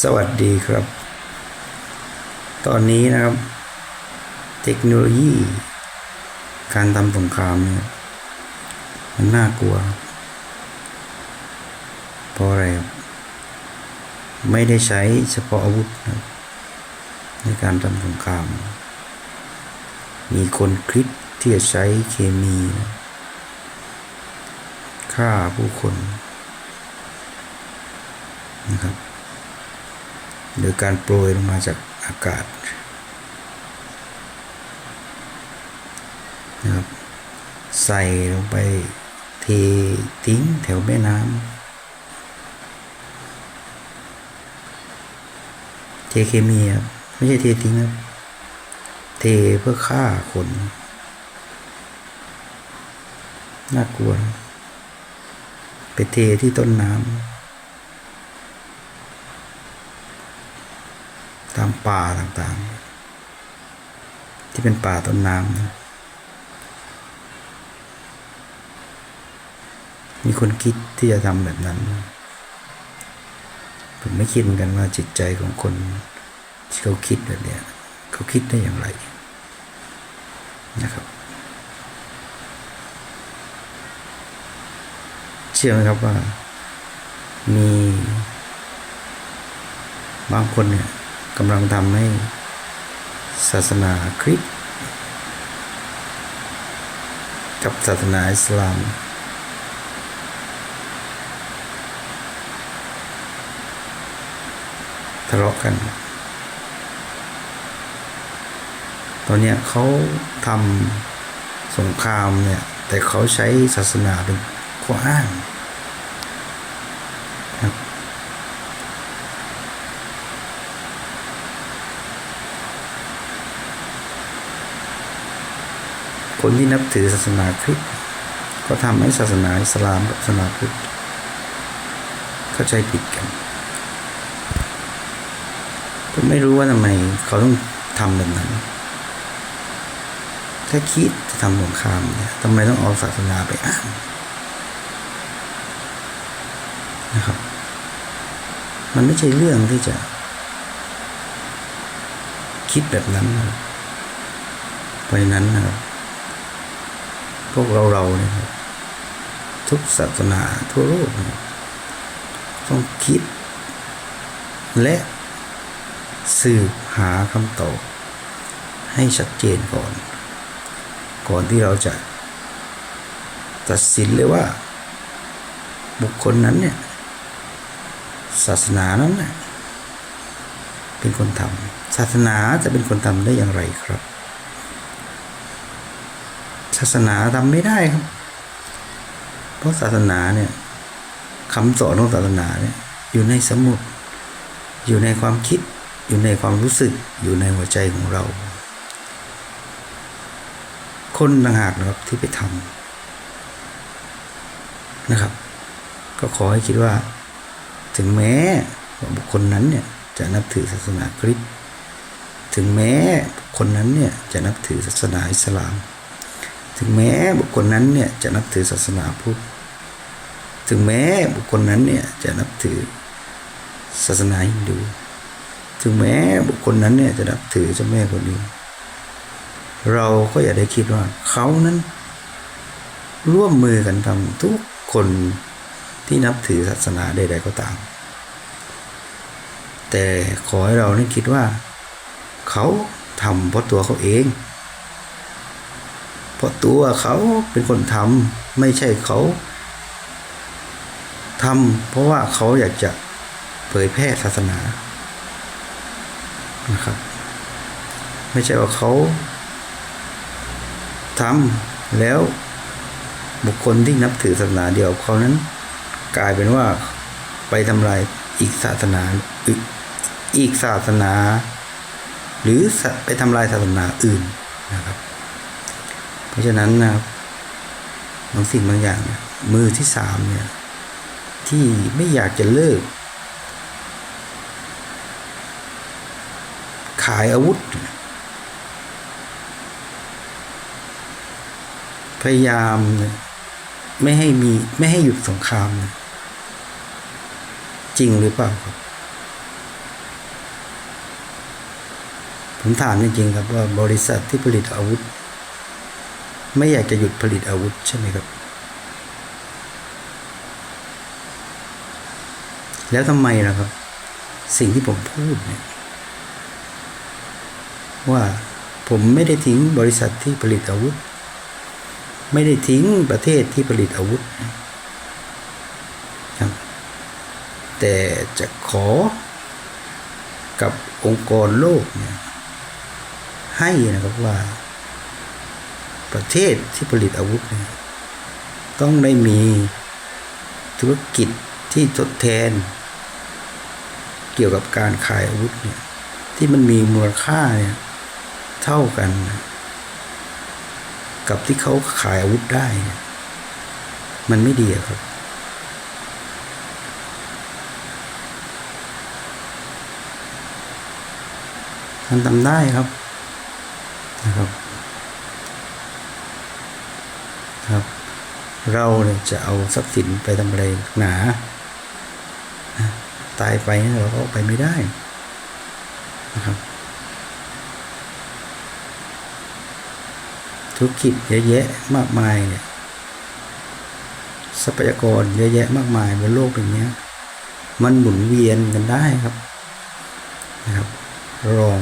สวัสดีครับ ตอนนี้นะครับ เทคโนโลยี การทำสงครามเนี่ยมันน่ากลัว เพราะอะไรครับไม่ได้ใช้เฉพาะอาวุธนะครับในการทำสงคราม มีคนคิดที่จะใช้เคมีนะฆ่าผู้คน นะครับโดยการโปรยลงมาจากอากาศนะครับใส่ลงไปเททิ้งแถวแม่น้ำเทเคมีครับไม่ใช่เททิ้งครับ เทเพื่อฆ่าคนน่ากลัว ไปเทที่ต้นน้ำ ตามป่าต่างๆ ที่เป็นป่าต้นน้ำนะมีคนคิดที่จะทำแบบนั้น ผมไม่คิดเหมือนกันว่าจิตใจของคนที่เขาคิดแบบเนี้ยเขาคิดได้อย่างไรนะครับ เชื่อไหมครับว่า มี บางคนเนี่ย กำลังทำให้ศาสนาคริสต์กับศาสนาอิสลามทะเลาะกัน ตอนเนี้ยเขาทำสงครามเนี่ย แต่เขาใช้ศาสนาเป็นข้ออ้าง คนที่นับถือศาสนาคริสต์ก็ทำให้ศาสนาอิสลามกับศาสนาพุทธเข้าใจผิดกันผมไม่รู้ว่าทำไมเขาต้องทำแบบนั้น ถ้าคิดจะทำสงครามเนี่ยทำไมต้องเอาศาสนาไปอ้างนะครับ มันไม่ใช่เรื่องที่จะ คิดแบบนั้นนะเพราะฉะนั้นนะครับ พวกเราเราเนี่ยทุกศาสนาทั่วโลกต้องคิด และสืบหาคำตอบให้ชัดเจนก่อน ก่อนที่เราจะ ตัดสินเลยว่า บุคคลนั้นเนี่ย ศาสนานั้นเนี่ยเป็นคนทำศาสนาจะเป็นคนทำได้อย่างไรครับ ศาสนาทำไม่ได้ครับ เพราะศาสนาเนี่ยคำสอนของศาสนาเนี่ยอยู่ในสมุด อยู่ในความคิด อยู่ในความรู้สึก อยู่ในหัวใจของเรา คนต่างหากนะครับที่ไปทำนะครับ ก็ขอให้คิดว่า ถึงแม้ว่าบุคคลนั้นเนี่ยจะนับถือศาสนาคริสต์ถึงแม้คคลนั้นเนี่ยจะนับถือศาสนาอิสลาม ถึงแม้บุคคลนั้นเนี่ยจะนับถือศาสนาพุทธ ถึงแม้บุคคลนั้นเนี่ยจะนับถือศาสนาฮินดู ถึงแม้บุคคลนั้นเนี่ยจะนับถือเจ้าแม่คนนี้ เราก็อย่าได้คิดว่าเขานั้น ร่วมมือกันทำทุกคนที่นับถือศาสนาใดๆก็ตาม แต่ขอให้เราได้คิดว่า เขาทำเพราะตัวเขาเอง พราะตัวเขาเป็นคนทำไม่ใช่เขาทำเพราะว่าเขาอยากจะเผยแพร่ศาสนานะครับไม่ใช่ว่าเขาทำแล้วบุคคลที่นับถือศาสนาเดียวเขานั้น กลายเป็นว่าไปทำลายอีกศาสนาอีกศาสนา หรือไปทำลายศาสนาอื่นนะครับ ราะฉะนั้นนะครับบางสิ่งบางอย่าง มือที่สามเนี่ยที่ไม่อยากจะเลิก ขายอาวุธ พยายามเนี่ยไม่ให้มีไม่ให้หยุดสงครามเนี่ยจริงหรือเปล่าครับผมถามจริงๆครับว่าบริษัทที่ผลิตอาวุธ ไม่อยากจะหยุดผลิตอาวุธใช่ไหมครับ แล้วทำไมล่ะครับ สิ่งที่ผมพูดเนี่ยว่าผมไม่ได้ทิ้งบริษัทที่ผลิตอาวุธ ไม่ได้ทิ้งประเทศที่ผลิตอาวุธนะครับแต่จะขอกับองค์กรโลกเนี่ยให้นะครับว่า ประเทศที่ผลิตอาวุธเนี่ยต้องได้มีธุรกิจที่ทดแทน เกี่ยวกับการขายอาวุธเนี่ยที่มันมีมูลค่าเนี่ยเท่ากัน กับที่เขาขายอาวุธได้เนี่ยมันไม่ดีครับ มันทำได้ครับนะครับ ครับ เราเนี่ยจะเอาทรัพย์สินไปทำอะไรหนา ตายไปเนี่ยเราก็ไปไม่ได้นะครับธุรกิจเยอะแยะมากมายเนี่ยทรัพยากรเยอะแยะมากมายบนโลกอย่างเนี้ย มันหมุนเวียนกันได้ครับนะครับลอง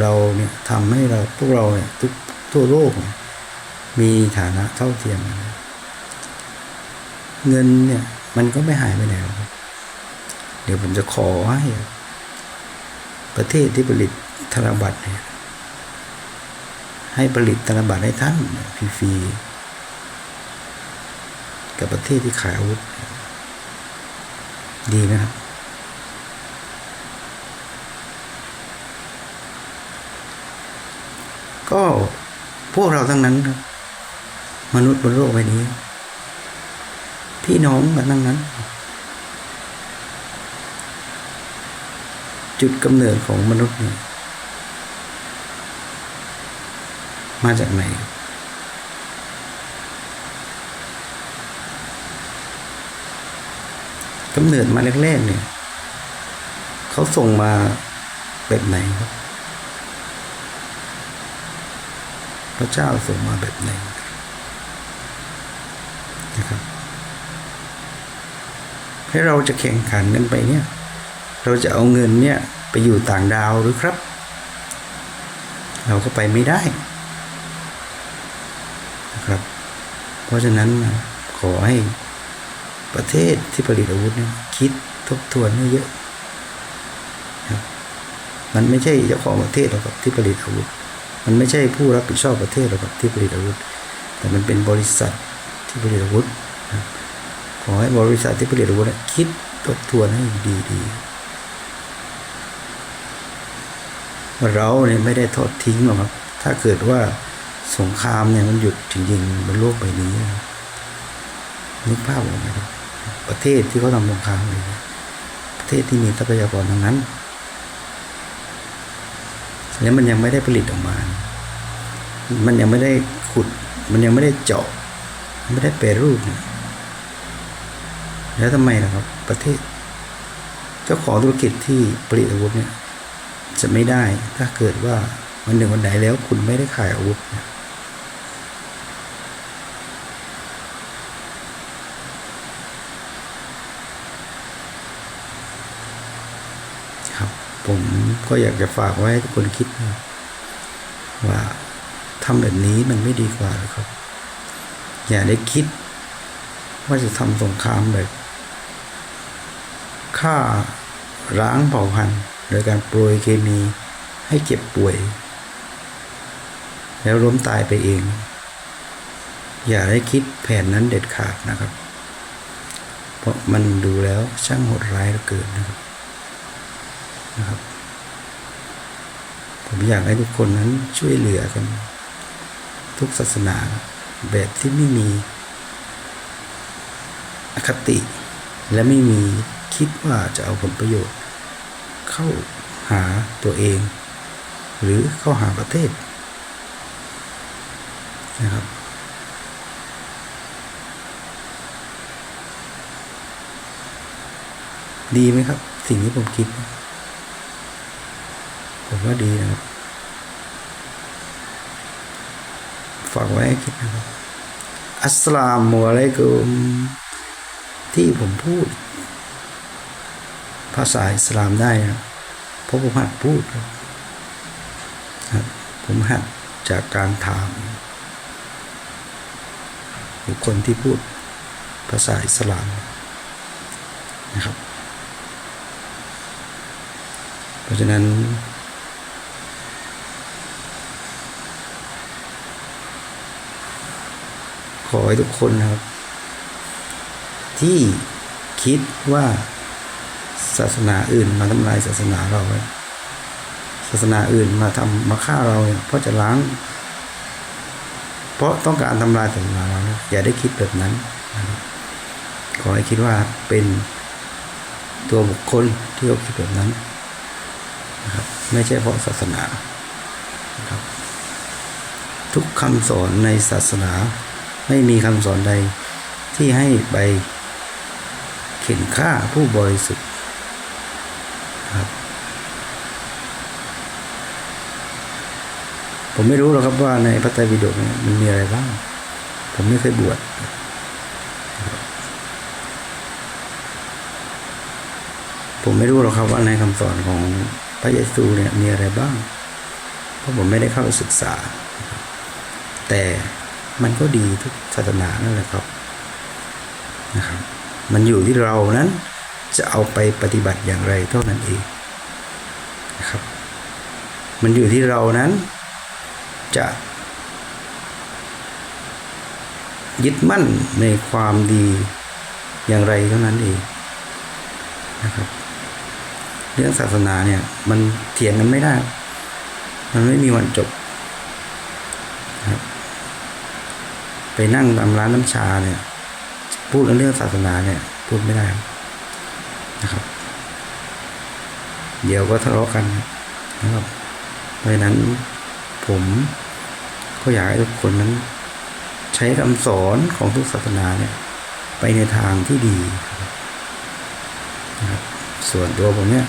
เราเนี่ยทำให้เราพวกเราเนี่ยทุกทั่วโลกเนี่ย มีฐานะเท่าเทียมกันเงินเนี่ย มันก็ไม่หายไปไหนหรอกเดี๋ยวผมจะขอให้ประเทศที่ผลิตธนบัตรเนี่ย ให้ผลิตธนบัตรให้ท่านฟรีๆกับประเทศที่ขายอาวุธ ดีนะครับ ก็พวกเราทั้งนั้นครับ มนุษย์บนโลกใบนี้ พี่น้องกันทั้งนั้น จุดกำเนิดของมนุษย์เนี่ยมาจากไหน กำเนิดมาแรกๆเนี่ยเขาส่งมาแบบไหนครับ พระเจ้าส่งมาแบบไหน นะครับให้เราจะแข่งขันกันไปเนี่ย เราจะเอาเงินเนี่ยไปอยู่ต่างดาวหรือครับ เราก็ไปไม่ได้นะครับ เพราะฉะนั้นขอให้ประเทศที่ผลิตอาวุธเนี่ยคิดทบทวนให้เยอะมันไม่ใช่เจ้าของประเทศหรอกครับที่ผลิตอาวุธ มันไม่ใช่ผู้รับผิดชอบประเทศหรอกครับที่ผลิตอาวุธ แต่มันเป็นบริษัท ที่ผลิตอาวุธนะครับขอให้บริษัทที่ผลิตอาวุธเนี่ยคิดทบทวนให้ดีๆว่าเราเนี่ยไม่ได้ทอดทิ้งหรอกครับ ถ้าเกิดว่าสงครามเนี่ยมันหยุดจริงๆบนโลกใบนี้นึกภาพออกไหมครับประเทศที่เขาทำสงครามเลยประเทศที่มีทรัพยากรทั้งนั้นแล้วมันยังไม่ได้ผลิตออกมา มันยังไม่ได้ขุด มันยังไม่ได้เจาะ ไม่ได้แปรรูปนี่ยแล้วทำไมล่ะครับ ประเทศ เจ้าของธุรกิจที่ผลิตอาวุธเนี่ยจะไม่ได้ถ้าเกิดว่าวันหนึ่งวันไหนแล้วคุณไม่ได้ขายอาวุธนี่ยครับผมก็อยากจะฝากไว้ให้ทุกคนคิดว่าทำแบบนี้มันไม่ดีกว่าหรอครับ อย่าได้คิด ว่าจะทำสงครามแบบฆ่าร้างเผ่าพันธุ์โดยการโปรยเคมีให้เจ็บป่วย แล้วล้มตายไปเอง อย่าได้คิดแผนนั้นเด็ดขาดนะครับ เพราะมันดูแล้วช่างโหดร้ายเหลือเกินนะครับนะครับ ผมอยากให้ทุกคนนั้นช่วยเหลือกัน ทุกศาสนา แบบที่ไม่มีอคติ และไม่มีคิดว่าจะเอาผลประโยชน์ เข้าหาตัวเอง หรือเข้าหาประเทศนะครับดีไหมครับ สิ่งที่ผมคิด ผมว่าดีนะครับ ฝากไว้คิดนะครับ อัสลามุอะลัยกุมที่ผมพูด ภาษาอิสลามได้นะเพราะผมหัดพูดครับครับผมหัดจากการถามบุคคลที่พูดภาษาอิสลามนะครับ เพราะฉะนั้น ขอให้ทุกคนนะครับ ที่คิดว่าศาสนาอื่นมาทำลายศาสนาเราไว้ศาสนาอื่นมาทำมาฆ่าเราเนี่ยเพราะจะล้าง เพราะต้องการทำลายศาสนาเราอย่าได้คิดแบบนั้นขอให้คิดว่าเป็นตัวบุคคลที่เขาคิดแบบนั้นนะครับไม่ใช่เพราะศาสนานะครับทุกคำสอนในศาสนา ไม่มีคำสอนใดที่ให้ไปเข็นฆ่าผู้บริสุทธิ์ครับ ผมไม่รู้หรอกครับว่าในพระไตรปิฎกเนี่ยมันมีอะไรบ้าง ผมไม่เคยบวชผมไม่รู้หรอกครับว่าในคำสอนของพระเยซูเนี่ยมีอะไรบ้าง เพราะผมไม่ได้เข้าไปศึกษา แต่ มันก็ดีทุกศาสนานั่นแหละครับนะครับ มันอยู่ที่เรานั้นจะเอาไปปฏิบัติอย่างไรเท่านั้นเองนะครับ มันอยู่ที่เรานั้นจะยึดมั่นในความดีอย่างไรเท่านั้นเองนะครับ เรื่องศาสนาเนี่ยมันเถียงกันไม่ได้ มันไม่มีวันจบนะครับ ไปนั่งตามร้านน้ำชาเนี่ย พูดเรื่องศาสนาเนี่ย พูดไม่ได้นะครับ เดี๋ยวก็ทะเลาะกันนะครับเพราะนั้นผมก็อยากให้ทุกคนนั้น ใช้คำสอนของทุกศาสนาเนี่ย ไปในทางที่ดีนะครับส่วนตัวผมเนี่ย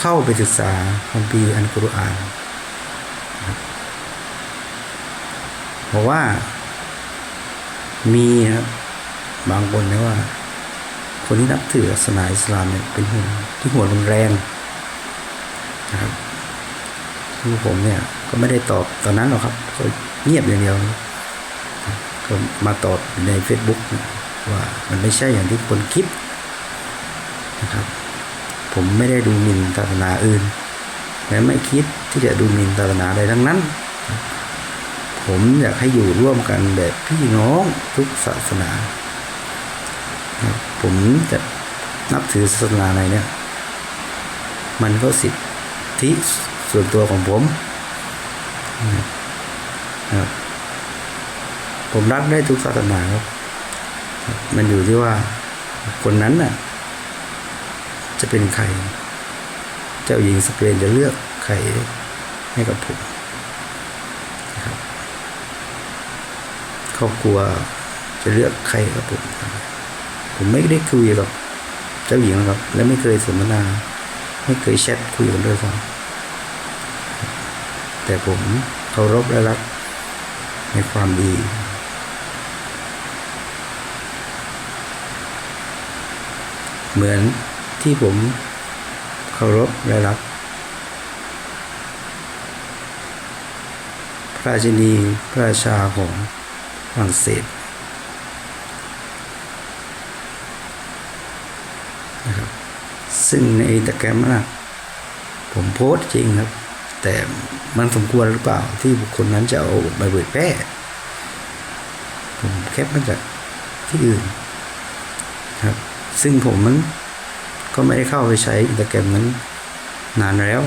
เข้าไปศึกษาคัมภีร์อันกุรอานนะครับ เพราะว่า มีครับบางคนนะว่า คนที่นับถือศาสนาอิสลามเนี่ยเป็นหัวที่หัวรุนแรงนะครับคือผมเนี่ยก็ไม่ได้ตอบตอนนั้นหรอกครับก็เงียบอย่างเดียว ก็มาตอบใน Facebook นะว่ามันไม่ใช่อย่างที่คนคิดนะครับ ผมไม่ได้ดูหมิ่นศาสนาอื่นและไม่คิดที่จะดูหมิ่นศาสนาใดทั้งนั้น ผมอยากให้อยู่ร่วมกันแบบพี่น้องทุกศาสนา ผมจะนับถือศาสนาไหนเนี่ย มันก็สิทธิส่วนตัวของผมครับผมรักได้ทุกศาสนาครับ มันอยู่ที่ว่าคนนั้นน่ะ จะเป็นใคร เจ้าหญิงสเปนจะเลือกใครให้กับผมนะครับค รอบครัวจะเลือกใครกับผม ผมไม่ได้คุยกับเจ้าหญิงครับ และไม่เคยสนทนา ไม่เคยแชทคุยกันด้วยซ้ำแต่ผมเคารพและรักในความดีเหมือนที่ผมเคารพและรัก พระราชินีพระราชาของ ฝรั่งเศสนะครับซึ่งในอินสตาแกรมนะผมโพสต์จริงครับ แต่มันสมควรหรือเปล่าที่บุคคลนั้นจะเอาไปเผยแพร่ผมแคปมาจากที่อื่นครับ ซึ่งผมมันก็ไม่ได้เข้าไปใช้อินสตาแกรมนั้นนานแล้ว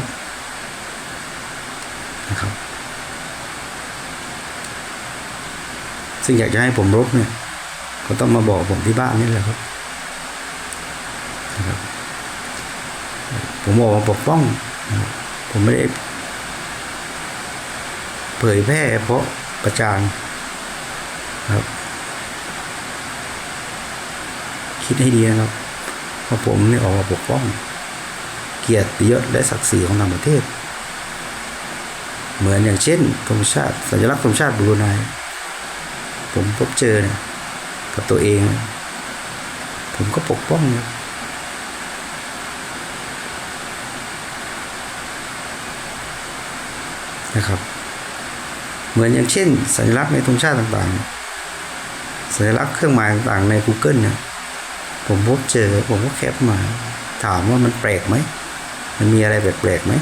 นะครับ ซึ่งอยากจะให้ผมลบเนี่ย ก็ต้องมาบอกผมที่บ้านนี่แหละครับนะครับ ผมบอกมาปกป้อง ผมไม่ได้เผยแพร่เพราะประจานครับ คิดให้ดีนะครับว่าผมนี่ออกมาปกป้อง เกียรติยศและศักดิ์ศรีของทางประเทศ เหมือนอย่างเช่นธงชาติ สัญลักษณ์ธงชาติบรูไน ผมพบเจอเนี่ยกับตัวเอง ผมก็ปกป้องนะนะครับ เหมือนอย่างเช่น สัญลักษณ์ในธงชาติต่างๆ สัญลักษณ์เครื่องหมายต่างๆใน Google เนี่ยผมพบเจอ ผมก็แคปมา ถามว่ามันแปลกไหม มันมีอะไรแปลกๆไหม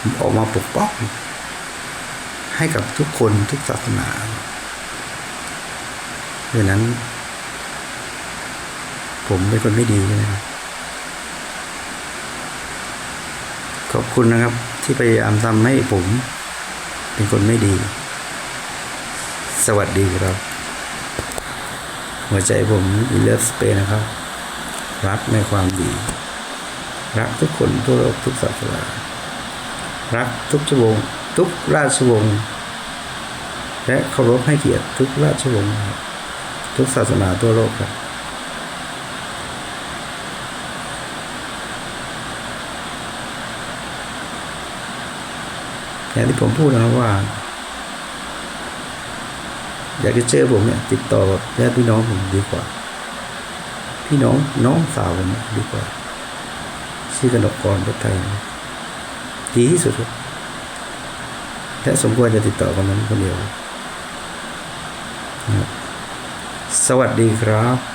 ผมออกมาปกป้องให้กับทุกคนทุกศาสนา ดังนั้น ผมเป็นคนไม่ดีใช่ไหมครับ ขอบคุณนะครับ ที่พยายามทำให้ผม เป็นคนไม่ดี สวัสดีครับ หัวใจผมอีเลฟสเปนนะครับ รักในความดี รักทุกคนทั่วโลกทุกศาสนารักทุกชั่วโมงทุกราชวงศ์และเคารพให้เกียรติทุกราชวงศ์ ทุกศาสนาทั่วโลกครับอย่างที่ผมพูดนะครับว่า อยากจะเจอผมเนี่ย ติดต่อกับญาติพี่น้องผมดีกว่า พี่น้องน้องสาวผมดีกว่าชื่อกนกกรเพชรไทยดีที่สุดและสมควรจะติดต่อคนนั้นคนเดียวนะครับ สวัสดีครับ